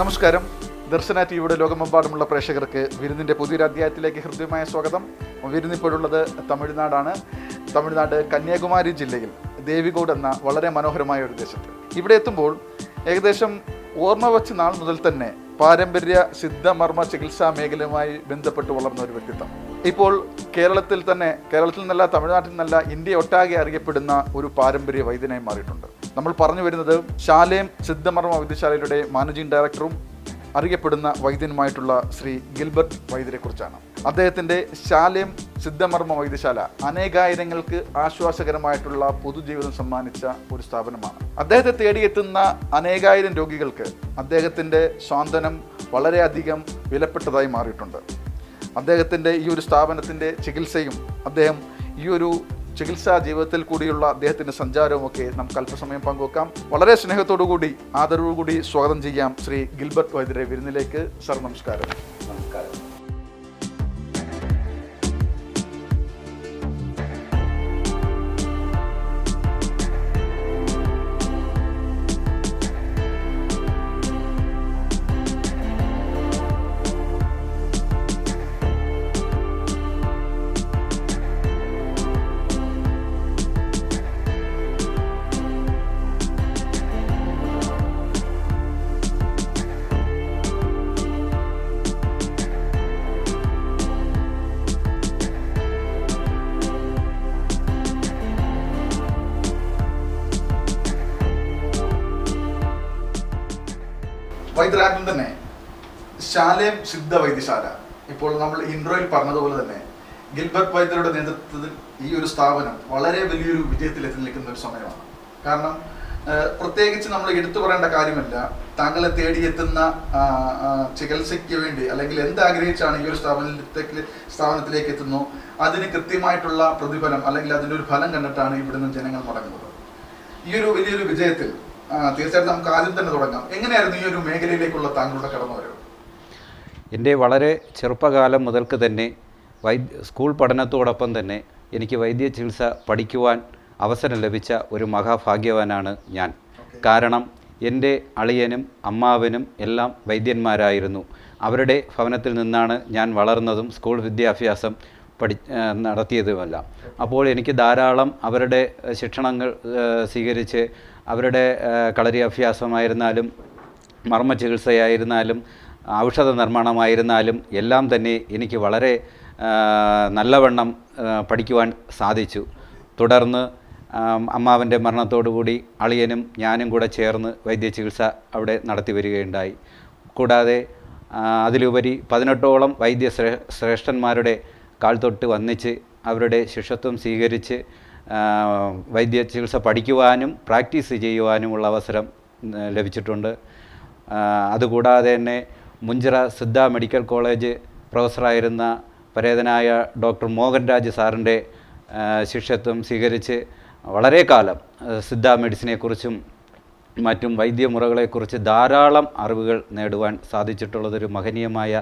നമസ്കാരം. ദർശന ടിവിയുടെ ലോകമെമ്പാടുമുള്ള പ്രേക്ഷകർക്ക് വിരുന്നിന്റെ പുതിയൊരു അധ്യായത്തിലേക്ക് ഹൃദ്യമായ സ്വാഗതം. വിരുന്നിപ്പോഴുള്ളത് തമിഴ്നാടാണ്. തമിഴ്നാട് കന്യാകുമാരി ജില്ലയിൽ ദേവികോട് എന്ന വളരെ മനോഹരമായ ഒരു ദേശത്ത്. ഇവിടെ എത്തുമ്പോൾ ഏകദേശം ഓർമ്മ വച്ച നാൾ മുതൽ തന്നെ പാരമ്പര്യ സിദ്ധമർമ്മ ചികിത്സാ മേഖലയുമായി ബന്ധപ്പെട്ട് വളർന്ന ഒരു വ്യക്തിത്വം. ഇപ്പോൾ കേരളത്തിൽ തന്നെ കേരളത്തിൽ നിന്നല്ല തമിഴ്നാട്ടിൽ നിന്നല്ല ഇന്ത്യ ഒട്ടാകെ അറിയപ്പെടുന്ന ഒരു പാരമ്പര്യ വൈദ്യനായി മാറിയിട്ടുണ്ട്. നമ്മൾ പറഞ്ഞു വരുന്നത് ശാലേം സിദ്ധമർമ്മ വൈദ്യശാലയുടെ മാനേജിംഗ് ഡയറക്ടറും അറിയപ്പെടുന്ന വൈദ്യനുമായിട്ടുള്ള ശ്രീ ഗിൽബർട്ട് വൈദ്യരെക്കുറിച്ചാണ്. അദ്ദേഹത്തിന്റെ ശാലേം സിദ്ധമർമ്മ വൈദ്യശാല അനേകായിരങ്ങൾക്ക് ആശ്വാസകരമായിട്ടുള്ള പൊതുജീവിതം സമ്മാനിച്ച ഒരു സ്ഥാപനമാണ്. അദ്ദേഹത്തെ തേടിയെത്തുന്ന അനേകായിരം രോഗികൾക്ക് അദ്ദേഹത്തിന്റെ സ്വാന്തനം വളരെയധികം വിലപ്പെട്ടതായി മാറിയിട്ടുണ്ട്. അദ്ദേഹത്തിന്റെ ഈ ഒരു സ്ഥാപനത്തിന്റെ ചികിത്സയും അദ്ദേഹം ഈ ഒരു ചികിത്സാ ജീവിതത്തിൽ കൂടിയുള്ള അദ്ദേഹത്തിന്റെ സഞ്ചാരവും ഒക്കെ നമുക്ക് അല്പസമയം പങ്കുവെക്കാം. വളരെ സ്നേഹത്തോടു കൂടി ആദരവോടുകൂടി സ്വാഗതം ചെയ്യാം ശ്രീ ഗിൽബർട്ട് വൈദ്യരെ വിരുന്നിലേക്ക്. സർ നമസ്കാരം. വൈദ്യരാജ്യം തന്നെ ശാലേം സിദ്ധ വൈദ്യശാല. ഇപ്പോൾ നമ്മൾ ഇൻട്രോയിൽ പറഞ്ഞതുപോലെ തന്നെ ഗിൽബർട്ട് വൈദ്യരുടെ നേതൃത്വത്തിൽ ഈ ഒരു സ്ഥാപനം വളരെ വലിയൊരു വിജയത്തിൽ എത്തി നിൽക്കുന്ന ഒരു സമയമാണ്. കാരണം പ്രത്യേകിച്ച് നമ്മൾ എടുത്തു പറയേണ്ട കാര്യമല്ല താങ്കളെ തേടിയെത്തുന്ന ചികിത്സയ്ക്ക് വേണ്ടി അല്ലെങ്കിൽ എന്താഗ്രഹിച്ചാണ് ഈ ഒരു സ്ഥാപനത്തിലേക്ക് സ്ഥാപനത്തിലേക്ക് എത്തുന്നു അതിന് കൃത്യമായിട്ടുള്ള പ്രതിഫലം അല്ലെങ്കിൽ അതിന്റെ ഒരു ഫലം കണ്ടിട്ടാണ് ഇവിടുന്ന് ജനങ്ങൾ മടങ്ങുന്നത്. ഈ ഒരു വലിയൊരു വിജയത്തിൽ തീർച്ചയായിട്ടും നമുക്ക് ആദ്യം തന്നെ തുടങ്ങാം. എങ്ങനെയായിരുന്നു ഈ ഒരു മേഖലയിലേക്കുള്ള താങ്കളുടെ കടന്നുവരവ് എന്റെ വളരെ ചെറുപ്പകാലം മുതൽക്ക് തന്നെ വൈദ്യ സ്കൂൾ പഠനത്തോടൊപ്പം തന്നെ എനിക്ക് വൈദ്യ ചികിത്സ പഠിക്കുവാൻ അവസരം ലഭിച്ച ഒരു മഹാഭാഗ്യവാനാണ് ഞാൻ. കാരണം എന്റെ അളിയനും അമ്മാവനും എല്ലാം വൈദ്യന്മാരായിരുന്നു. അവരുടെ ഭവനത്തിൽ നിന്നാണ് ഞാൻ വളർന്നതും സ്കൂൾ വിദ്യാഭ്യാസം പഠി നടത്തിയതുമല്ല. അപ്പോൾ എനിക്ക് ധാരാളം അവരുടെ ശിക്ഷണങ്ങൾ സ്വീകരിച്ച് അവരുടെ കളരി അഭ്യാസമായിരുന്നാലും മർമ്മ ചികിത്സയായിരുന്നാലും ഔഷധ നിർമ്മാണമായിരുന്നാലും എല്ലാം തന്നെ എനിക്ക് വളരെ നല്ലവണ്ണം പഠിക്കുവാൻ സാധിച്ചു. തുടർന്ന് അമ്മാവന്റെ മരണത്തോടുകൂടി അളിയനും ഞാനും കൂടെ ചേർന്ന് വൈദ്യ ചികിത്സ അവിടെ നടത്തി വരികയുണ്ടായി. കൂടാതെ അതിലുപരി പതിനെട്ടോളം വൈദ്യ ശ്രേ ശ്രേഷ്ഠന്മാരുടെ കാൽ തൊട്ട് വന്നിച്ച് അവരുടെ ശിഷ്യത്വം സ്വീകരിച്ച് വൈദ്യ ചികിത്സ പഠിക്കുവാനും പ്രാക്ടീസ് ചെയ്യുവാനുമുള്ള അവസരം ലഭിച്ചിട്ടുണ്ട്. അതുകൂടാതെ തന്നെ മുഞ്ചിറ സിദ്ധ മെഡിക്കൽ കോളേജ് പ്രൊഫസറായിരുന്ന പരേതനായ ഡോക്ടർ മോഹൻരാജ് സാറിന്റെ ആ, ശിഷ്യത്വം സ്വീകരിച്ച് വളരെ കാലം സിദ്ധ മെഡിസിനെക്കുറിച്ചും മറ്റും വൈദ്യമുറകളെക്കുറിച്ച് ധാരാളം അറിവുകൾ നേടുവാൻ സാധിച്ചിട്ടുള്ളതൊരു മഹനീയമായ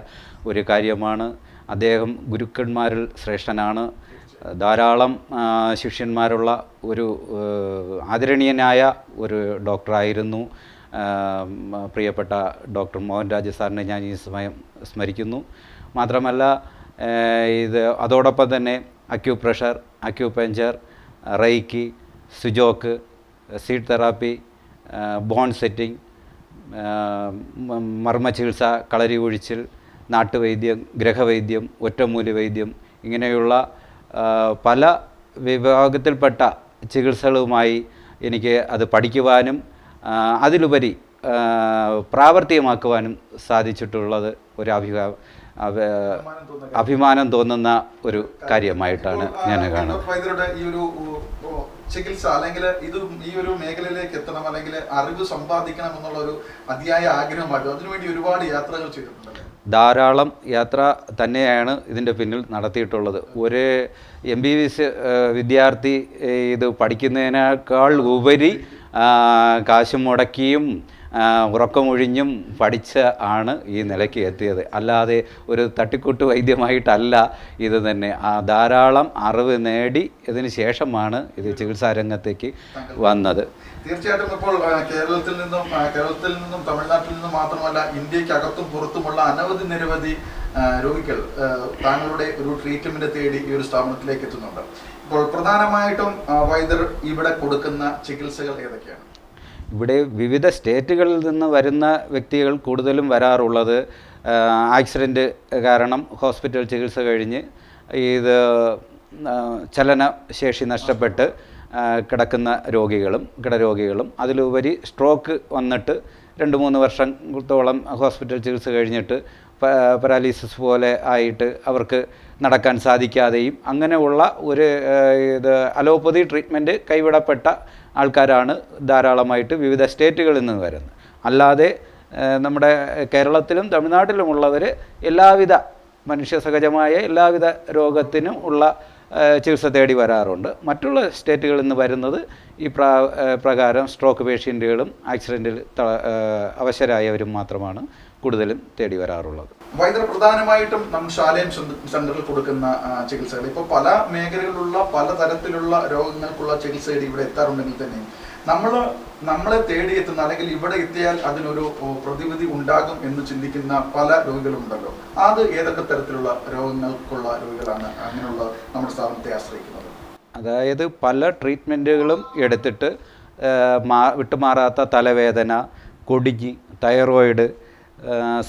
ഒരു കാര്യമാണ്. അദ്ദേഹം ഗുരുക്കന്മാരിൽ ശ്രേഷ്ഠനാണ്. ധാരാളം ശിഷ്യന്മാരുള്ള ഒരു ആദരണീയനായ ഒരു ഡോക്ടറായിരുന്നു. പ്രിയപ്പെട്ട ഡോക്ടർ മോഹൻരാജ് സാറിനെ ഞാൻ ഈ സമയം സ്മരിക്കുന്നു. മാത്രമല്ല ഇത് അതോടൊപ്പം തന്നെ acupressure acupuncture reiki sujok seed therapy bone setting മർമ്മ ചികിത്സ കളരി ഒഴിച്ചിൽ നാട്ടുവൈദ്യം ഗ്രഹവൈദ്യം ഒറ്റമൂലി വൈദ്യം ഇങ്ങനെയുള്ള പല വിഭാഗത്തിൽപ്പെട്ട ചികിത്സകളുമായി എനിക്ക് അത് പഠിക്കുവാനും അതിലുപരി പ്രാവർത്തികമാക്കുവാനും സാധിച്ചിട്ടുള്ളത് ഒരു അഭിഭാ അഭിമാനം തോന്നുന്ന ഒരു കാര്യമായിട്ടാണ് ഞാൻ കാണുന്നത്. ഈ ഒരു ചികിത്സ അല്ലെങ്കിൽ ഇത് ഈ ഒരു മേഖലയിലേക്ക് എത്തണം അല്ലെങ്കിൽ അറിവ് സമ്പാദിക്കണം എന്നുള്ള ഒരു അതിയായ ആഗ്രഹമായിട്ടും അതിനുവേണ്ടി ഒരുപാട് യാത്രകൾ ചെയ്തിട്ടുണ്ടല്ലേ ധാരാളം യാത്ര തന്നെയാണ് ഇതിന്റെ പിന്നിൽ നടത്തിയിട്ടുള്ളത്. ഒരു എം ബി ബി വിദ്യാർത്ഥി ഇത് പഠിക്കുന്നതിനേക്കാൾ ഉപരി കാശ് മുടക്കിയും ഉറക്കമൊഴിഞ്ഞും പഠിച്ച ആണ് ഈ നിലയ്ക്ക് എത്തിയത്. അല്ലാതെ ഒരു തട്ടിക്കൂട്ട് വൈദ്യമായിട്ടല്ല ഇത് തന്നെ. ആ ധാരാളം അറിവ് നേടി ഇതിന് ശേഷമാണ് ഇത് ചികിത്സാ രംഗത്തേക്ക് വന്നത്. തീർച്ചയായിട്ടും ഇപ്പോൾ കേരളത്തിൽ നിന്നും കേരളത്തിൽ നിന്നും തമിഴ്നാട്ടിൽ നിന്നും മാത്രമല്ല ഇന്ത്യയ്ക്ക് അകത്തും പുറത്തുമുള്ള അനവധി നിരവധി രോഗികൾ താങ്കളുടെ ഒരു ട്രീറ്റ്മെന്റ് തേടി ഈ ഒരു സ്ഥാപനത്തിലേക്ക് എത്തുന്നുണ്ട്. ഇപ്പോൾ പ്രധാനമായിട്ടും വൈദ്യർ ഇവിടെ കൊടുക്കുന്ന ചികിത്സകൾ ഏതൊക്കെയാണ്? ഇവിടെ വിവിധ സ്റ്റേറ്റുകളിൽ നിന്ന് വരുന്ന വ്യക്തികൾ കൂടുതലും വരാറുള്ളത് ആക്സിഡന്റ് കാരണം ഹോസ്പിറ്റൽ ചികിത്സ കഴിഞ്ഞ് ഇത് ചലനശേഷി നഷ്ടപ്പെട്ട് കിടക്കുന്ന രോഗികളും കിടരോഗികളും അതിലുപരി സ്ട്രോക്ക് വന്നിട്ട് രണ്ട് മൂന്ന് വർഷത്തോളം ഹോസ്പിറ്റൽ ചികിത്സ കഴിഞ്ഞിട്ട് പരാലിസിസ് പോലെ ആയിട്ട് അവർക്ക് നടക്കാൻ സാധിക്കാതെയും അങ്ങനെയുള്ള ഒരു ഇത് അലോപ്പതി ട്രീറ്റ്മെന്റ് കൈവിടപ്പെട്ട ആൾക്കാരാണ് ധാരാളമായിട്ട് വിവിധ സ്റ്റേറ്റുകളിൽ നിന്ന് വരുന്നത്. അല്ലാതെ നമ്മുടെ കേരളത്തിലും തമിഴ്നാട്ടിലുമുള്ളവർ എല്ലാവിധ മനുഷ്യസഹജമായ എല്ലാവിധ രോഗത്തിനും ഉള്ള ചികിത്സ തേടി വരാറുണ്ട്. മറ്റുള്ള സ്റ്റേറ്റുകളിൽ നിന്ന് വരുന്നത് ഈ പ്രാ പ്രകാരം സ്ട്രോക്ക് പേഷ്യന്റുകളും ആക്സിഡന്റിൽ അവശരായവരും മാത്രമാണ് കൂടുതലും തേടി വരാറുള്ളത്. വൈദ്യർ പ്രധാനമായിട്ടും നമ്മൾ ശാലയം സെന്ററിൽ കൊടുക്കുന്ന ചികിത്സകൾ. ഇപ്പോൾ പല മേഖലകളിലുള്ള പലതരത്തിലുള്ള രോഗങ്ങൾക്കുള്ള ചികിത്സകൾ ഇവിടെ എത്താറുണ്ടെങ്കിൽ തന്നെ നമ്മൾ നമ്മളെ തേടി എത്തുന്ന അല്ലെങ്കിൽ ഇവിടെ എത്തിയാൽ അതിനൊരു പ്രതിവിധി ഉണ്ടാകും എന്ന് ചിന്തിക്കുന്ന പല രോഗികളുണ്ടല്ലോ അത് ഏതൊക്കെ തരത്തിലുള്ള രോഗങ്ങൾക്കുള്ള രോഗികളാണ് അങ്ങനെയുള്ള നമ്മുടെ സ്ഥാപനത്തെ ആശ്രയിക്കുന്നത്? അതായത് പല ട്രീറ്റ്മെന്റുകളും എടുത്തിട്ട് മാ വിട്ടുമാറാത്ത തലവേദന കൊടുങ്ങി തൈറോയിഡ്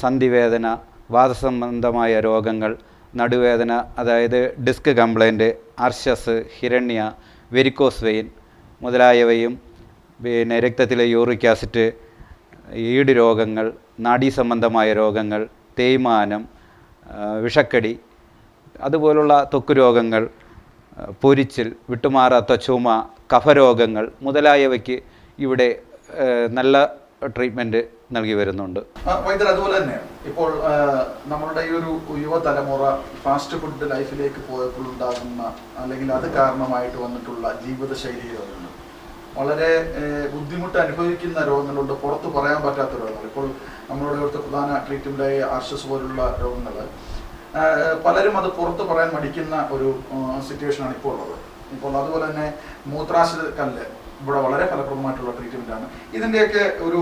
സന്ധിവേദന വാദസംബന്ധമായ രോഗങ്ങൾ നടുവേദന അതായത് ഡിസ്ക് കംപ്ലൈന്റ് അർഷസ് ഹിരണ്യ വെരിക്കോസ് വെയിൻ മുതലായവയും പിന്നെ രക്തത്തിലെ യൂറിക് ആസിഡ് ഈട് രോഗങ്ങൾ നാഡീ സംബന്ധമായ രോഗങ്ങൾ തേയ്മാനം വിഷക്കടി അതുപോലുള്ള ത്വക്ക് രോഗങ്ങൾ പൊരിച്ചിൽ വിട്ടുമാറാത്ത ചുമ കഫരോഗങ്ങൾ മുതലായവയ്ക്ക് ഇവിടെ നല്ല ട്രീറ്റ്മെന്റ് നൽകി വരുന്നുണ്ട്. വൈദ്യർ അതുപോലെ തന്നെ ഇപ്പോൾ നമ്മളുടെ ഈ ഒരു യുവതലമുറ ഫാസ്റ്റ് ഫുഡ് ലൈഫിലേക്ക് പോയപ്പോൾ ഉണ്ടാകുന്ന അല്ലെങ്കിൽ അത് കാരണമായിട്ട് വന്നിട്ടുള്ള ജീവിതശൈലി രോഗങ്ങൾ വളരെ ബുദ്ധിമുട്ട് അനുഭവിക്കുന്ന രോഗങ്ങളുണ്ട്. പുറത്ത് പറയാൻ പറ്റാത്ത രോഗങ്ങൾ. ഇപ്പോൾ നമ്മളുടെ ഇവിടുത്തെ പ്രധാന ട്രീറ്റ്മെന്റായ ആർഷസ് പോലുള്ള രോഗങ്ങൾ പലരും അത് പുറത്ത് പറയാൻ മടിക്കുന്ന ഒരു സിറ്റുവേഷനാണ് ഇപ്പോൾ ഉള്ളത് ഇപ്പോൾ അതുപോലെ തന്നെ മൂത്രാശ കല്ല് ഇവിടെ വളരെ ഫലപ്രദമായിട്ടുള്ള ട്രീറ്റ്മെന്റ് ആണ്. ഇതിന്റെയൊക്കെ ഒരു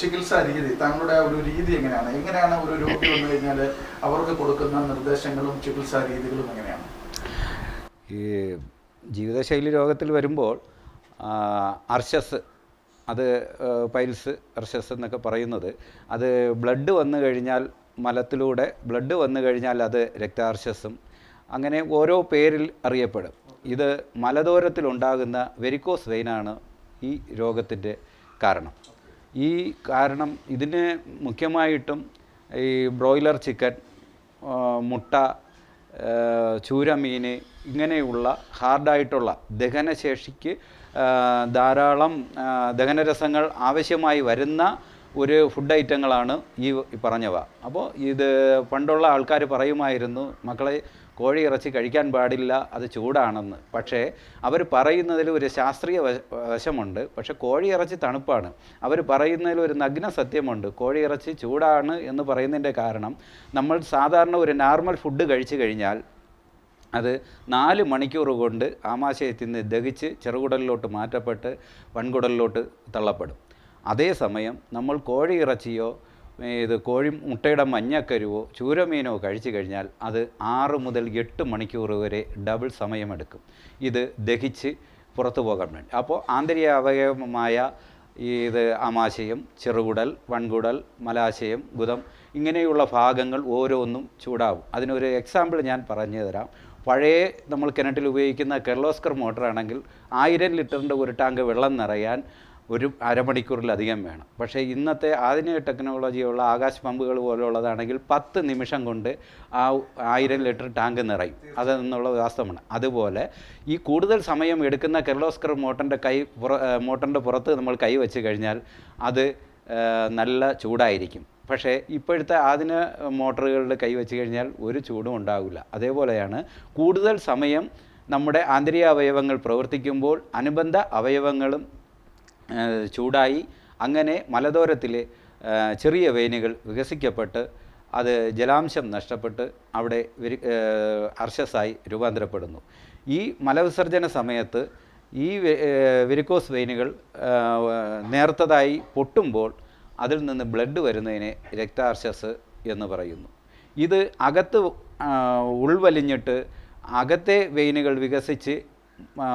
ചികിത്സാ രീതി താങ്കളുടെ ഒരു രീതി എങ്ങനെയാണ്? എങ്ങനെയാണ് ഒരു രോഗി വന്നു കഴിഞ്ഞാൽ അവർക്ക് കൊടുക്കുന്ന നിർദ്ദേശങ്ങളും ചികിത്സാ രീതികളും എങ്ങനെയാണ്? ഈ ജീവിതശൈലി രോഗത്തിൽ വരുമ്പോൾ അർഷസ് അത് പൈൽസ് അർഷസ് എന്നൊക്കെ പറയുന്നത് അത് ബ്ലഡ് വന്നു കഴിഞ്ഞാൽ മലത്തിലൂടെ ബ്ലഡ് വന്നു കഴിഞ്ഞാൽ അത് രക്താർശസും അങ്ങനെ ഓരോ പേരിൽ അറിയപ്പെടും. ഇത് മലദോരത്തിലുണ്ടാകുന്ന വെരിക്കോസ് വെയിനാണ് ഈ രോഗത്തിന്റെ കാരണം. ഈ കാരണം ഇതിന് മുഖ്യമായിട്ടും ഈ ബ്രോയിലർ ചിക്കൻ മുട്ട ചൂരമീൻ ഇങ്ങനെയുള്ള ഹാർഡായിട്ടുള്ള ദഹനശേഷിക്ക് ധാരാളം ദഹനരസങ്ങൾ ആവശ്യമായി വരുന്ന ഒരു ഫുഡ് ഐറ്റങ്ങളാണ് ഈ പറഞ്ഞവ. അപ്പോൾ ഇത് പണ്ടുള്ള ആൾക്കാർ പറയുമായിരുന്നു മക്കളെ കോഴി ഇറച്ചി കഴിക്കാൻ പാടില്ല അത് ചൂടാണെന്ന്. പക്ഷേ അവർ പറയുന്നതിൽ ഒരു ശാസ്ത്രീയ വശമുണ്ട്. പക്ഷേ കോഴി ഇറച്ചി തണുപ്പാണ്. അവർ പറയുന്നതിൽ ഒരു നഗ്ന സത്യമുണ്ട്. കോഴി ഇറച്ചി ചൂടാണ് എന്ന് പറയുന്നതിന്റെ കാരണം നമ്മൾ സാധാരണ ഒരു നോർമൽ ഫുഡ് കഴിച്ചു കഴിഞ്ഞാൽ അത് നാല് മണിക്കൂർ കൊണ്ട് ആമാശയത്തിൽ നിന്ന് ദഹിച്ച് ചെറുകുടലിലോട്ട് മാറ്റപ്പെട്ട് വൻകുടലിലോട്ട് തള്ളപ്പെടും. അതേസമയം നമ്മൾ കോഴി ഇറച്ചിയോ ഇത് കോഴി മുട്ടയുടെ മഞ്ഞക്കരുവോ ചൂരമീനോ കഴിച്ചു കഴിഞ്ഞാൽ അത് ആറ് മുതൽ എട്ട് മണിക്കൂർ വരെ ഡബിൾ സമയമെടുക്കും. ഇത് ദഹിച്ച് പുറത്തു പോകാൻ വേണ്ടി. അപ്പോൾ ആന്തരിക അവയവമായ ഇത് ആമാശയം ചെറുകുടൽ വൺകുടൽ മലാശയം ഗുദം ഇങ്ങനെയുള്ള ഭാഗങ്ങൾ ഓരോന്നും ചൂടാവും. അതിനൊരു എക്സാമ്പിൾ ഞാൻ പറഞ്ഞു തരാം. പഴയ നമ്മൾ കിണറ്റിൽ ഉപയോഗിക്കുന്ന കെർലോസ്കർ മോട്ടറാണെങ്കിൽ ആയിരം ലിറ്ററിന്റെ ഒരു ടാങ്ക് വെള്ളം നിറയാൻ ഒരു അരമണിക്കൂറിലധികം വേണം. പക്ഷേ ഇന്നത്തെ ആധുനിക ടെക്നോളജിയുള്ള ആകാശ പമ്പുകൾ പോലുള്ളതാണെങ്കിൽ പത്ത് നിമിഷം കൊണ്ട് ആ ആയിരം ലിറ്റർ ടാങ്ക് നിറയും. അതെന്നുള്ള വാസ്തവമാണ് അതുപോലെ ഈ കൂടുതൽ സമയം എടുക്കുന്ന കെർലോസ്കർ മോട്ടറിന്റെ കൈ മോട്ടറിന്റെ പുറത്ത് നമ്മൾ കൈ വെച്ച് കഴിഞ്ഞാൽ അത് നല്ല ചൂടായിരിക്കും. പക്ഷേ ഇപ്പോഴത്തെ ആധുനിക മോട്ടറുകളിൽ കൈ വെച്ച് കഴിഞ്ഞാൽ ഒരു ചൂടും ഉണ്ടാവില്ല. അതേപോലെയാണ് കൂടുതൽ സമയം നമ്മുടെ ആന്തരിക അവയവങ്ങൾ പ്രവർത്തിക്കുമ്പോൾ അനുബന്ധ അവയവങ്ങളും ചൂടായി. അങ്ങനെ മലദോരത്തിലെ ചെറിയ വെയിനുകൾ വികസിക്കപ്പെട്ട് അത് ജലാംശം നഷ്ടപ്പെട്ട് അവിടെ അർഷസായി രൂപാന്തരപ്പെടുന്നു. ഈ മലവിസർജന സമയത്ത് ഈ വിരിക്കോസ് വെയിനുകൾ നേർത്തതായി പൊട്ടുമ്പോൾ അതിൽ നിന്ന് ബ്ലഡ് വരുന്നതിനെ രക്താർശസ് എന്ന് പറയുന്നു. ഇത് അകത്ത് ഉൾവലിഞ്ഞിട്ട് അകത്തെ വെയിനുകൾ വികസിച്ച്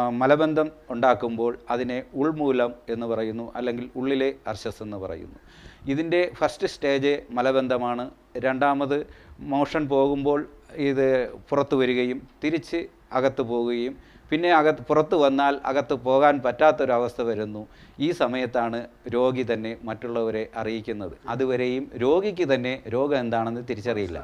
മലബന്ധം ഉണ്ടാക്കുമ്പോൾ അതിനെ ഉൾമൂലം എന്ന് പറയുന്നു അല്ലെങ്കിൽ ഉള്ളിലെ അർശസ് എന്ന് പറയുന്നു. ഇതിന്റെ ഫസ്റ്റ് സ്റ്റേജ് മലബന്ധമാണ്. രണ്ടാമത് മോഷൻ പോകുമ്പോൾ ഇത് പുറത്തു വരികയും തിരിച്ച് അകത്ത് പോവുകയും പിന്നെ അകത്ത് പുറത്ത് വന്നാൽ അകത്ത് പോകാൻ പറ്റാത്തൊരവസ്ഥ വരുന്നു. ഈ സമയത്താണ് രോഗി തന്നെ മറ്റുള്ളവരെ അറിയിക്കുന്നത്. അതുവരെയും രോഗിക്ക് തന്നെ രോഗം എന്താണെന്ന് തിരിച്ചറിയില്ല.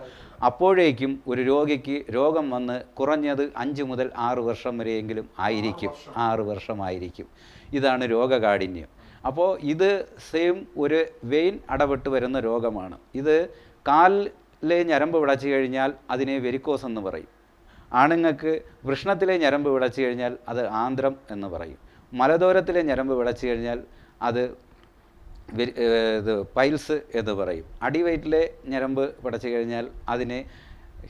അപ്പോഴേക്കും ഒരു രോഗിക്ക് രോഗം വന്ന് കുറഞ്ഞത് അഞ്ച് മുതൽ ആറ് വർഷം വരെയെങ്കിലും ആയിരിക്കും. ആറ് വർഷമായിരിക്കും. ഇതാണ് രോഗകാഠിന്യം. അപ്പോൾ ഇത് സെയിം ഒരു വെയിൻ അടപെട്ട് വരുന്ന രോഗമാണ്. ഇത് കാലിലെ ഞരമ്പ് വിളച്ചു കഴിഞ്ഞാൽ അതിനെ വെരിക്കോസ് എന്ന് പറയും. ആണുങ്ങൾക്ക് വൃഷ്ണത്തിലെ ഞരമ്പ് വിളച്ചു കഴിഞ്ഞാൽ അത് ആന്ധ്രം എന്ന് പറയും. മലദോരത്തിലെ ഞരമ്പ് വിളച്ചു കഴിഞ്ഞാൽ അത് ഇത് പൈൽസ് എന്ന് പറയും. അടിവയറ്റിലെ ഞരമ്പ് പടച്ചു കഴിഞ്ഞാൽ അതിനെ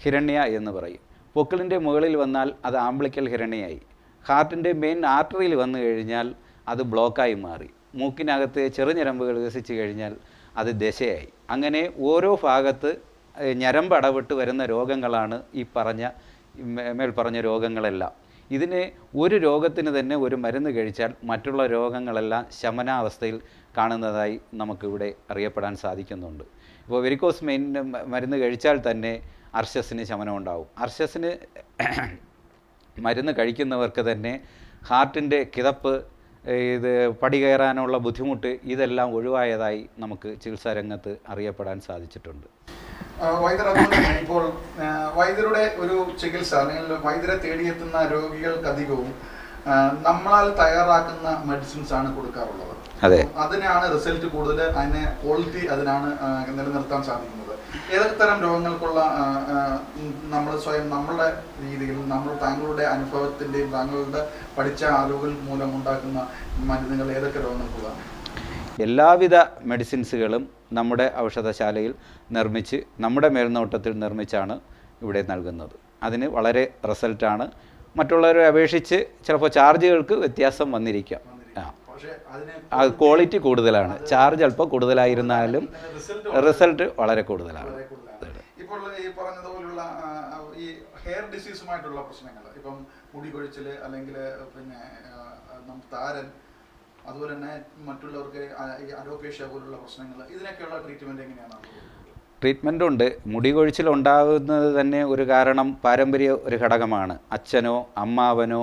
ഹിരണ്യ എന്ന് പറയും. പൊക്കിളിന്റെ മുകളിൽ വന്നാൽ അത് ആംബ്ലിക്കൽ ഹിരണ്യായി ഹാർട്ടിന്റെ മെയിൻ ആർട്ടറിയിൽ വന്നു കഴിഞ്ഞാൽ അത് ബ്ലോക്കായി മാറി. മൂക്കിനകത്ത് ചെറുഞരമ്പുകൾ വികസിച്ച് കഴിഞ്ഞാൽ അത് ദശയായി. അങ്ങനെ ഓരോ ഭാഗത്ത് ഞരമ്പ് അടവിട്ട് വരുന്ന രോഗങ്ങളാണ് ഈ പറഞ്ഞ മേൽ പറഞ്ഞ രോഗങ്ങളെല്ലാം. ഇതിന് ഒരു രോഗത്തിന് തന്നെ ഒരു മരുന്ന് കഴിച്ചാൽ മറ്റുള്ള രോഗങ്ങളെല്ലാം ശമനാവസ്ഥയിൽ കാണുന്നതായി നമുക്കിവിടെ അറിയപ്പെടാൻ സാധിക്കുന്നുണ്ട്. ഇപ്പോൾ വെരിക്കോസ് മെയിൻ മരുന്ന് കഴിച്ചാൽ തന്നെ അർഷസിന് ശമനം ഉണ്ടാവും അർഷസിന് മരുന്ന് കഴിക്കുന്നവർക്ക് തന്നെ ഹാർട്ടിന്റെ കിതപ്പ് ഇത് പടി കയറാനുള്ള ബുദ്ധിമുട്ട് ഇതെല്ലാം ഒഴിവായതായി നമുക്ക് ചികിത്സാ രംഗത്ത് അറിയപ്പെടാൻ സാധിച്ചിട്ടുണ്ട്. വൈദ്യർ ഇപ്പോൾ വൈദ്യരുടെ ഒരു ചികിത്സ അല്ലെങ്കിൽ വൈദ്യരെ തേടിയെത്തുന്ന രോഗികൾക്കധികവും നമ്മളാൽ തയ്യാറാക്കുന്ന മെഡിസിൻസ് ആണ് കൊടുക്കാറുള്ളത്. അതെ. അതിനാണ് റിസൾട്ട് കൂടുതൽ അതിനെ ക്വാളിറ്റി അതിനാണ് നിലനിർത്താൻ സാധിക്കുന്നത്. ഏതൊക്കെ തരം രോഗങ്ങൾക്കുള്ള നമ്മൾ സ്വയം നമ്മളുടെ രീതിയിൽ നമ്മൾ താങ്കളുടെ അനുഭവത്തിന്റെയും താങ്കളുടെ പഠിച്ച അറിവുകൾ മൂലം ഉണ്ടാക്കുന്ന മരുന്നുകൾ ഏതൊക്കെ രോഗങ്ങൾക്കുള്ള? എല്ലാവിധ മെഡിസിൻസുകളും നമ്മുടെ ഔഷധശാലയിൽ നിർമ്മിച്ച് നമ്മുടെ മേൽനോട്ടത്തിൽ നിർമ്മിച്ചാണ് ഇവിടെ നൽകുന്നത്. അതിന് വളരെ റിസൾട്ടാണ്. മറ്റുള്ളവരെ അപേക്ഷിച്ച് ചിലപ്പോൾ ചാർജുകൾക്ക് വ്യത്യാസം വന്നിരിക്കാം ആ പക്ഷേ അതിന് അത് ക്വാളിറ്റി കൂടുതലാണ്. ചാർജ് അല്പം കൂടുതലായിരുന്നാലും റിസൾട്ട് വളരെ കൂടുതലാണ്. ഇപ്പോൾ ഈ പറഞ്ഞതുപോലുള്ള ഈ ഹെയർ ഡിസീസുമായിട്ടുള്ള പ്രശ്നങ്ങൾ ഇപ്പം മുടി കൊഴിച്ചിൽ അല്ലെങ്കിൽ പിന്നെ താരൻ അതുപോലെ തന്നെ മറ്റുള്ളവർക്ക് അലോപേഷ്യ പോലുള്ള പ്രശ്നങ്ങൾ ഇതിനൊക്കെയുള്ള ട്രീറ്റ്മെന്റ് എങ്ങനെയാണ് ട്രീറ്റ്മെന്റ് ട്രീറ്റ്മെന്റ് ഉണ്ട്. മുടി കൊഴിച്ചിൽ ഉണ്ടാകുന്നത് തന്നെ ഒരു കാരണം പാരമ്പര്യ ഒരു ഘടകമാണ്. അച്ഛനോ അമ്മാവനോ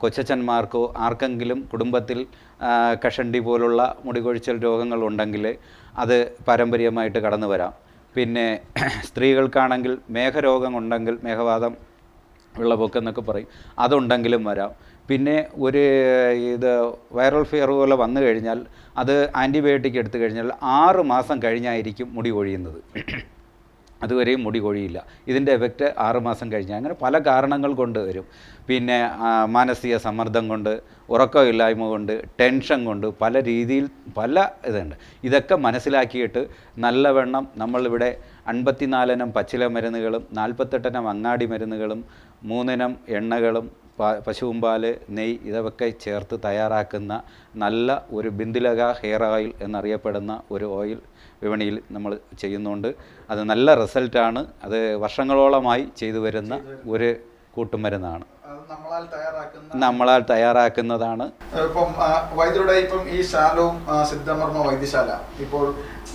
കൊച്ചച്ഛന്മാർക്കോ ആർക്കെങ്കിലും കുടുംബത്തിൽ കഷണ്ടി പോലുള്ള മുടികൊഴിച്ചൽ രോഗങ്ങളുണ്ടെങ്കിൽ അത് പാരമ്പര്യമായിട്ട് കടന്നു വരാം. പിന്നെ സ്ത്രീകൾക്കാണെങ്കിൽ മേഘരോഗം ഉണ്ടെങ്കിൽ മേഘവാദം വെള്ളപ്പൊക്കം എന്നൊക്കെ പറയും. അതുണ്ടെങ്കിലും വരാം. പിന്നെ ഒരു ഇത് വൈറൽ ഫിയർ പോലെ വന്നു കഴിഞ്ഞാൽ അത് ആന്റിബയോട്ടിക് എടുത്തു കഴിഞ്ഞാൽ ആറ് മാസം കഴിഞ്ഞായിരിക്കും മുടി കൊഴിയുന്നത്. അതുവരെയും മുടി കൊഴിയില്ല. ഇതിന്റെ എഫക്റ്റ് ആറുമാസം കഴിഞ്ഞ്. അങ്ങനെ പല കാരണങ്ങൾ കൊണ്ട് വരും. പിന്നെ മാനസിക സമ്മർദ്ദം കൊണ്ട് ഉറക്കമില്ലായ്മ കൊണ്ട് ടെൻഷൻ കൊണ്ട് പല രീതിയിൽ പല ഇതുണ്ട്. ഇതൊക്കെ മനസ്സിലാക്കിയിട്ട് നല്ലവണ്ണം നമ്മളിവിടെ അൻപത്തിനാലിനം പച്ചില മരുന്നുകളും നാൽപ്പത്തെട്ടിനം അങ്ങാടി മരുന്നുകളും മൂന്നിനം എണ്ണകളും പ- പശുവുംപാൽ നെയ് ഇതൊക്കെ ചേർത്ത് തയ്യാറാക്കുന്ന നല്ല ഒരു ബിന്ദുലക ഹെയർ ഓയിൽ എന്നറിയപ്പെടുന്ന ഒരു ഓയിൽ വിപണിയിൽ നമ്മൾ ചെയ്യുന്നുണ്ട്. അത് നല്ല റിസൾട്ടാണ്. അത് വർഷങ്ങളോളമായി ചെയ്തു വരുന്ന ഒരു കൂട്ടുമരുന്നാണ് നമ്മളാൽ തയ്യാറാക്കുന്ന നമ്മളാൽ തയ്യാറാക്കുന്നതാണ്. ഇപ്പം വൈദ്യരുടെ ഇപ്പം ഈ ശാലവും സിദ്ധമർമ്മ വൈദ്യശാല. ഇപ്പോൾ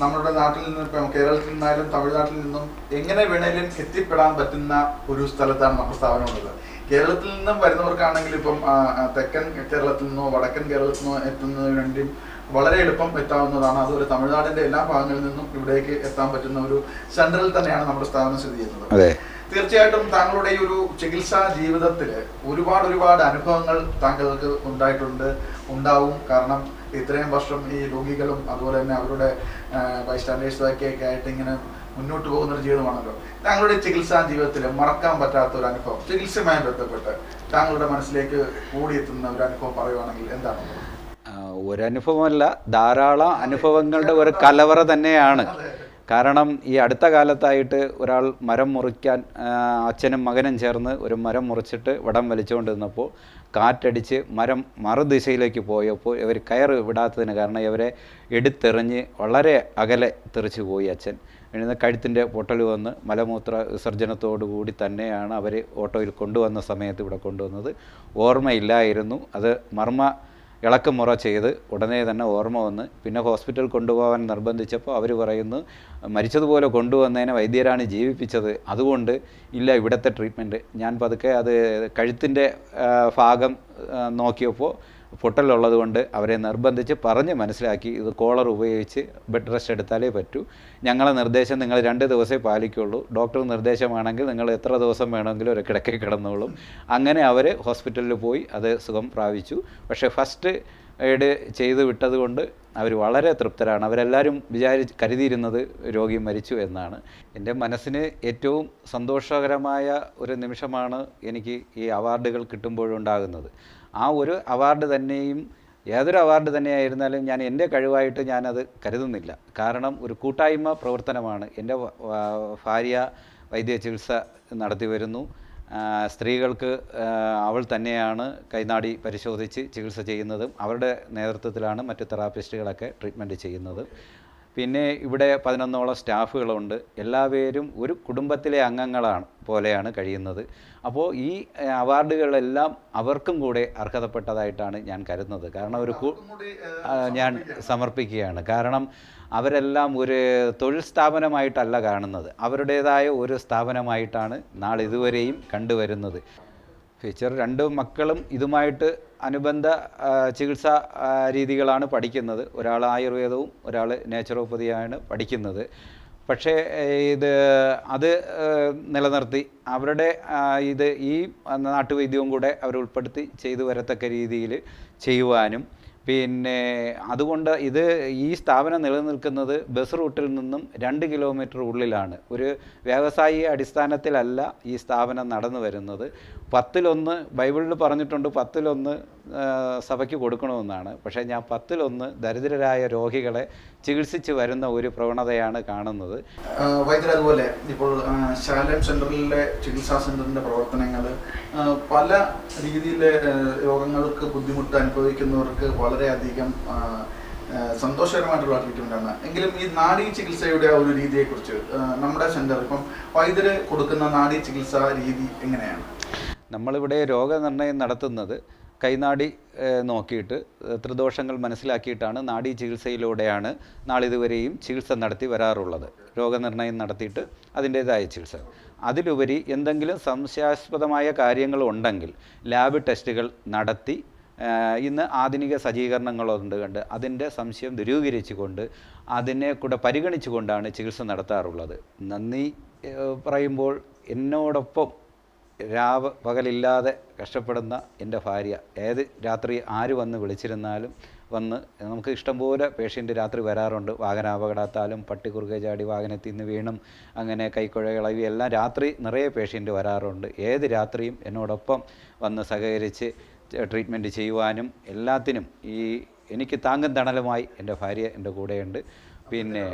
നമ്മുടെ നാട്ടിൽ നിന്ന് ഇപ്പം കേരളത്തിൽ നിന്നായാലും തമിഴ്നാട്ടിൽ നിന്നും എങ്ങനെ വേണേലും എത്തിപ്പെടാൻ പറ്റുന്ന ഒരു സ്ഥലത്താണ് നമ്മുടെ സ്ഥാപനം ഉള്ളത്. കേരളത്തിൽ നിന്നും വരുന്നവർക്കാണെങ്കിൽ ഇപ്പം തെക്കൻ കേരളത്തിൽ നിന്നോ വടക്കൻ കേരളത്തിൽ നിന്നോ എത്തുന്നതിന് വേണ്ടിയും വളരെ എളുപ്പം എത്താവുന്നതാണ്. അതുപോലെ തമിഴ്നാടിന്റെ എല്ലാ ഭാഗങ്ങളിൽ നിന്നും ഇവിടേക്ക് എത്താൻ പറ്റുന്ന ഒരു സെന്ററിൽ തന്നെയാണ് നമ്മുടെ സ്ഥാപനം സ്ഥിതി ചെയ്യുന്നത്. തീർച്ചയായിട്ടും താങ്കളുടെ ഈ ഒരു ചികിത്സാ ജീവിതത്തിൽ ഒരുപാട് ഒരുപാട് അനുഭവങ്ങൾ താങ്കൾക്ക് ഉണ്ടായിട്ടുണ്ട് ഉണ്ടാവും. കാരണം ഇത്രയും വർഷം ഈ രോഗികളും അതുപോലെ തന്നെ അവരുടെ ബൈസ്റ്റാൻഡേഴ്സൊക്കെ ഒക്കെ ആയിട്ട് ഇങ്ങനെ മുന്നോട്ട് പോകുന്ന ഒരു ജീവിതമാണല്ലോ. താങ്കളുടെ ചികിത്സാ ജീവിതത്തിൽ മറക്കാൻ പറ്റാത്ത ഒരു അനുഭവം ചികിത്സയുമായി ബന്ധപ്പെട്ട് താങ്കളുടെ മനസ്സിലേക്ക് കൂടിയെത്തുന്ന ഒരു അനുഭവം പറയുവാണെങ്കിൽ എന്താണ്? ഒരനുഭവമല്ല ധാരാളം അനുഭവങ്ങളുടെ ഒരു കലവറ തന്നെയാണ്. കാരണം ഈ അടുത്ത കാലത്തായിട്ട് ഒരാൾ മരം മുറിക്കാൻ അച്ഛനും മകനും ചേർന്ന് ഒരു മരം മുറിച്ചിട്ട് വടം വലിച്ചുകൊണ്ടിരുന്നപ്പോൾ കാറ്റടിച്ച് മരം മറുദിശയിലേക്ക് പോയപ്പോൾ ഇവർ കയറ് വിടാത്തതിന് കാരണം ഇവരെ എടുത്തെറിഞ്ഞ് വളരെ അകലെ തെറിച്ചു പോയി അച്ഛൻ. എഴുന്ന കഴുത്തിന്റെ പൊട്ടൽ വന്ന് മലമൂത്ര വിസർജനത്തോടു കൂടി തന്നെയാണ് അവർ ഓട്ടോയിൽ കൊണ്ടുവന്ന സമയത്ത് ഇവിടെ കൊണ്ടുവന്നത്. ഓർമ്മയില്ലായിരുന്നു. അത് മർമ്മ ഇളക്കമുറ ചെയ്ത് ഉടനെ തന്നെ ഓർമ്മ വന്ന് പിന്നെ ഹോസ്പിറ്റൽ കൊണ്ടുപോകാൻ നിർബന്ധിച്ചപ്പോൾ അവർ പറയുന്നു മരിച്ചതുപോലെ കൊണ്ടുവന്നതിനെ വൈദ്യരാണ് ജീവിപ്പിച്ചത്. അതുകൊണ്ട് ഇല്ല ഇവിടുത്തെ ട്രീറ്റ്മെന്റ് ഞാൻ പതുക്കെ അത് കഴുത്തിന്റെ ഭാഗം നോക്കിയപ്പോൾ പൊട്ടലുള്ളത് കൊണ്ട് അവരെ നിർബന്ധിച്ച് പറഞ്ഞ് മനസ്സിലാക്കി ഇത് കോളർ ഉപയോഗിച്ച് ബെഡ് റെസ്റ്റ് എടുത്താലേ പറ്റൂ. ഞങ്ങളെ നിർദ്ദേശം നിങ്ങൾ രണ്ട് ദിവസമേ പാലിക്കുള്ളൂ. ഡോക്ടർ നിർദ്ദേശമാണെങ്കിൽ നിങ്ങൾ എത്ര ദിവസം വേണമെങ്കിലും ഒരു കിടക്കയിൽ കിടന്നോളും. അങ്ങനെ അവർ ഹോസ്പിറ്റലിൽ പോയി അത് സുഖം പ്രാപിച്ചു. പക്ഷേ ഫസ്റ്റ് എയ്ഡ് ചെയ്തു വിട്ടത് കൊണ്ട് അവർ വളരെ തൃപ്തരാണ്. അവരെല്ലാവരും വിചാരിച്ച് കരുതിയിരുന്നത് രോഗി മരിച്ചു എന്നാണ്. എന്റെ മനസ്സിന് ഏറ്റവും സന്തോഷകരമായ ഒരു നിമിഷമാണ് എനിക്ക് ഈ അവാർഡുകൾ കിട്ടുമ്പോഴുണ്ടാകുന്നത്. ആ ഒരു അവാർഡ് തന്നെയും ഏതൊരു അവാർഡ് തന്നെയായിരുന്നാലും ഞാൻ എന്റെ കഴിവായിട്ട് ഞാനത് കരുതുന്നില്ല. കാരണം ഒരു കൂട്ടായ്മ പ്രവർത്തനമാണ്. എന്റെ ഭാര്യ വൈദ്യ ചികിത്സ നടത്തി വരുന്നു. സ്ത്രീകൾക്ക് അവൾ തന്നെയാണ് കൈനാടി പരിശോധിച്ച് ചികിത്സ ചെയ്യുന്നതും അവരുടെ നേതൃത്വത്തിലാണ് മറ്റ് തെറാപ്പിസ്റ്റുകളൊക്കെ ട്രീറ്റ്മെന്റ് ചെയ്യുന്നത്. പിന്നെ ഇവിടെ പതിനൊന്നോളം സ്റ്റാഫുകളുണ്ട്. എല്ലാവരും ഒരു കുടുംബത്തിലെ അംഗങ്ങളാണ് പോലെയാണ് കഴിയുന്നത്. അപ്പോൾ ഈ അവാർഡുകളെല്ലാം അവർക്കും കൂടെ അർഹതപ്പെട്ടതായിട്ടാണ് ഞാൻ കരുതുന്നത്. കാരണം ഒരു ഞാൻ സമർപ്പിക്കുകയാണ്. കാരണം അവരെല്ലാം ഒരു തൊഴിൽ സ്ഥാപനമായിട്ടല്ല കാണുന്നത്. അവരുടേതായ ഒരു സ്ഥാപനമായിട്ടാണ് നാളിതുവരെയും കണ്ടുവരുന്നത്. ഫീച്ചർ രണ്ട് മക്കളും ഇതുമായിട്ട് അനുബന്ധ ചികിത്സാ രീതികളാണ് പഠിക്കുന്നത്. ഒരാൾ ആയുർവേദവും ഒരാൾ നേച്ചുറോപ്പതിയാണ് പഠിക്കുന്നത്. പക്ഷേ ഇത് അത് നിലനിർത്തി അവരുടെ ഇത് ഈ നാട്ടുവൈദ്യവും കൂടെ അവർ ഉൾപ്പെടുത്തി ചെയ്തു വരത്തക്ക രീതിയിൽ ചെയ്യുവാനും പിന്നെ അതുകൊണ്ട് ഇത് ഈ സ്ഥാപനം നിലനിൽക്കുന്നത് ബസ് റൂട്ടിൽ നിന്നും രണ്ട് കിലോമീറ്റർ ഉള്ളിലാണ്. ഒരു വ്യാവസായിക അടിസ്ഥാനത്തിലല്ല ഈ സ്ഥാപനം നടന്നു വരുന്നത്. പത്തിലൊന്ന് ബൈബിളിൽ പറഞ്ഞിട്ടുണ്ട് പത്തിലൊന്ന് സഭയ്ക്ക് കൊടുക്കണമെന്നാണ്. പക്ഷേ ഞാൻ പത്തിലൊന്ന് ദരിദ്രരായ രോഗികളെ ചികിത്സിച്ച് വരുന്ന ഒരു പ്രവണതയാണ് കാണുന്നത്. വൈദ്യർ അതുപോലെ ഇപ്പോൾ ശാലം സെന്ററിലെ ചികിത്സാ സെന്ററിന്റെ പ്രവർത്തനങ്ങൾ പല രീതിയിലെ രോഗങ്ങൾക്ക് ബുദ്ധിമുട്ട് അനുഭവിക്കുന്നവർക്ക് വളരെയധികം സന്തോഷകരമായിട്ടുള്ള ട്രീറ്റ്മെന്റാണ്. എങ്കിലും ഈ നാഡീ ചികിത്സയുടെ ആ ഒരു രീതിയെക്കുറിച്ച് നമ്മുടെ സെന്റർ ഇപ്പം വൈദ്യര് കൊടുക്കുന്ന നാഡീ ചികിത്സാ രീതി എങ്ങനെയാണ്? നമ്മളിവിടെ രോഗനിർണയം നടത്തുന്നത് കൈനാടി നോക്കിയിട്ട് ത്രിദോഷങ്ങൾ മനസ്സിലാക്കിയിട്ടാണ് നാഡി ചികിത്സയിലൂടെയാണ് നാളിതുവരെയും ചികിത്സ നടത്തി വരാറുള്ളത്. രോഗനിർണയം നടത്തിയിട്ട് അതിന്റേതായ ചികിത്സ. അതിലുപരി എന്തെങ്കിലും സംശയാസ്പദമായ കാര്യങ്ങൾ ഉണ്ടെങ്കിൽ ലാബ് ടെസ്റ്റുകൾ നടത്തി ഇന്ന് ആധുനിക സജ്ജീകരണങ്ങളുണ്ട് കണ്ട് അതിന്റെ സംശയം ദുരൂകരിച്ചുകൊണ്ട് അതിനെ കൂടെ പരിഗണിച്ചുകൊണ്ടാണ് ചികിത്സ നടത്താറുള്ളത്. നന്ദി പറയുമ്പോൾ എന്നോടൊപ്പം രാവ് പകലില്ലാതെ കഷ്ടപ്പെടുന്ന എന്റെ ഭാര്യ ഏത് രാത്രി ആര് വന്ന് വിളിച്ചിരുന്നാലും വന്ന് നമുക്ക് ഇഷ്ടംപോലെ പേഷ്യന്റ് രാത്രി വരാറുണ്ട്. വാഹനാപകടത്താലും പട്ടി കുറുകെ ചാടി വാഹനത്തിൽ നിന്ന് വീണും അങ്ങനെ കൈക്കുഴ ഇളവി എല്ലാം രാത്രി നിറയെ പേഷ്യന്റ് വരാറുണ്ട്. ഏത് രാത്രിയും എന്നോടൊപ്പം വന്ന് സഹകരിച്ച് ട്രീറ്റ്മെന്റ് ചെയ്യുവാനും എല്ലാത്തിനും ഈ എനിക്ക് താങ്ങും തണലുമായി എന്റെ ഭാര്യ എന്റെ കൂടെയുണ്ട്. പിന്നെ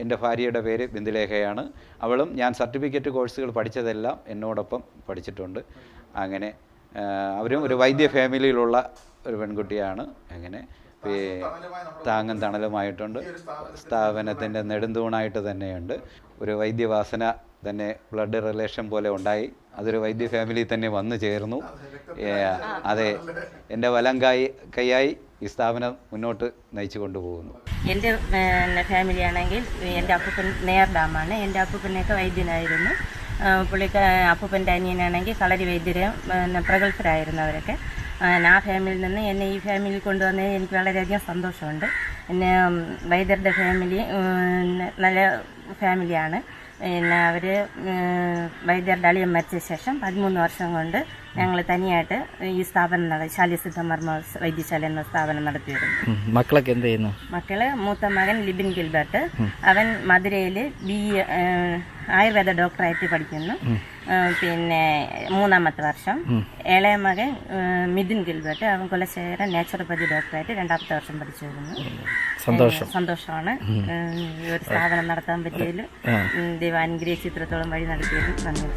എന്റെ ഭാര്യയുടെ പേര് ബിന്ദുലേഖയാണ്. അവളും ഞാൻ സർട്ടിഫിക്കറ്റ് കോഴ്സുകൾ പഠിച്ചതെല്ലാം എന്നോടൊപ്പം പഠിച്ചിട്ടുണ്ട്. അങ്ങനെ അവരും ഒരു വൈദ്യ ഫാമിലിയിലുള്ള ഒരു പെൺകുട്ടിയാണ്. അങ്ങനെ താങ്ങും തണലുമായിട്ടുണ്ട്. സ്ഥാപനത്തിന്റെ നെടുന്തൂണായിട്ട് തന്നെയുണ്ട്. ഒരു വൈദ്യവാസന തന്നെ ബ്ലഡ് റിലേഷൻ പോലെ ഉണ്ടായി. അതൊരു വൈദ്യ ഫാമിലി തന്നെ വന്നു ചേർന്നു. അതെ. എന്റെ വലം കൈ കൈയായി ഈ സ്ഥാപനം മുന്നോട്ട് നയിച്ചു കൊണ്ടുപോകുന്നു. എന്റെ ഫാമിലി ആണെങ്കിൽ എന്റെ അപ്പൂപ്പൻ നെയർ ഡാമാണ്. എന്റെ അപ്പൂപ്പനൊക്കെ വൈദ്യനായിരുന്നു. പുള്ളിക്ക് അപ്പൂപ്പന്റെ അനിയനാണെങ്കിൽ കളരി വൈദ്യരും പ്രഗത്ഭരായിരുന്നു അവരൊക്കെ. ആ, ഫാമിലിയിൽ നിന്ന് എന്നെ ഈ ഫാമിലി കൊണ്ടുവന്നതിൽ എനിക്ക് വളരെയധികം സന്തോഷമുണ്ട്. പിന്നെ വൈദ്യരുടെ ഫാമിലി നല്ല ഫാമിലിയാണ് പിന്നെ അവർ വൈദ്യരുടെ അളിയൻ മരിച്ച ശേഷം പതിമൂന്ന് വർഷം കൊണ്ട് ഞങ്ങൾ തനിയായിട്ട് ഈ സ്ഥാപനം നട ശാലിസിദ്ധമർമ്മ വൈദ്യശാല എന്ന സ്ഥാപനം നടത്തി വരുന്നു മക്കളൊക്കെ എന്ത് ചെയ്യുന്നു? മക്കൾ മൂത്ത മകൻ ലിബിൻ ഗിൽബർട്ട്. അവൻ മധുരയിൽ ബി ആയുർവേദ ഡോക്ടറായിട്ട് പഠിക്കുന്നു. പിന്നെ മൂന്നാമത്തെ വർഷം. ഇളയ മകൻ മിഥുൻ ഗിൽബർട്ട്. അവൻ കുലശേഖരൻ നാച്ചുറോപ്പതി ഡോക്ടറായിട്ട് രണ്ടാമത്തെ വർഷം പഠിച്ചു വരുന്നു സന്തോഷം. സന്തോഷമാണ്. ഈ ഒരു സ്ഥാപനം നടത്താൻ പറ്റിയതിൽ ദൈവാനുഗ്രഹ ചിത്രത്തോളം ഇത്രത്തോളം വഴി നടത്തിയതിൽ നന്ദി.